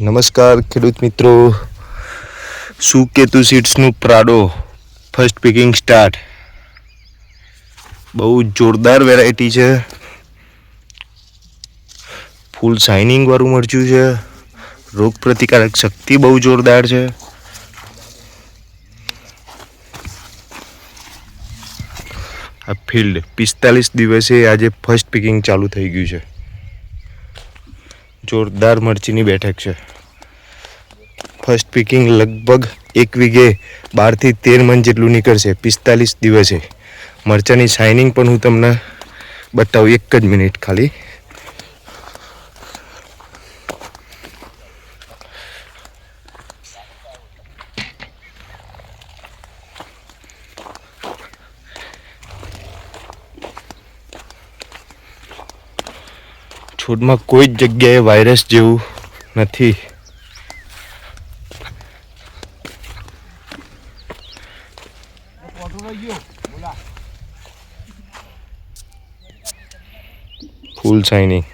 નમસ્કાર, ખેડૂત મિત્રો. સુકેતુ સીડ્સનું પ્રાડો? ફર્સ્ટ પિકિંગ સ્ટાર્ટ બહુ જોરદાર વેરાયટી છે. ફૂલ શાઇનિંગવાળું મરચું છે. રોગ પ્રતિકારક શક્તિ બહુ જોરદાર છે. આ ફિલ્ડ પિસ્તાલીસ દિવસે આજે ફર્સ્ટ પિકિંગ ચાલુ થઈ ગયું છે. જોરદાર મરચીની બેઠક છે. ફર્સ્ટ પિકિંગ લગભગ એક વીઘે બારથી તેર મન જેટલું નીકળશે. પિસ્તાલીસ દિવસે. મરચાની શાઇનિંગ પણ હું તમને બતાવું, એક જ મિનિટ ખાલી. છોડમાં કોઈ જ જગ્યાએ વાયરસ જેવું નથી ફૂલ શાઇનિંગ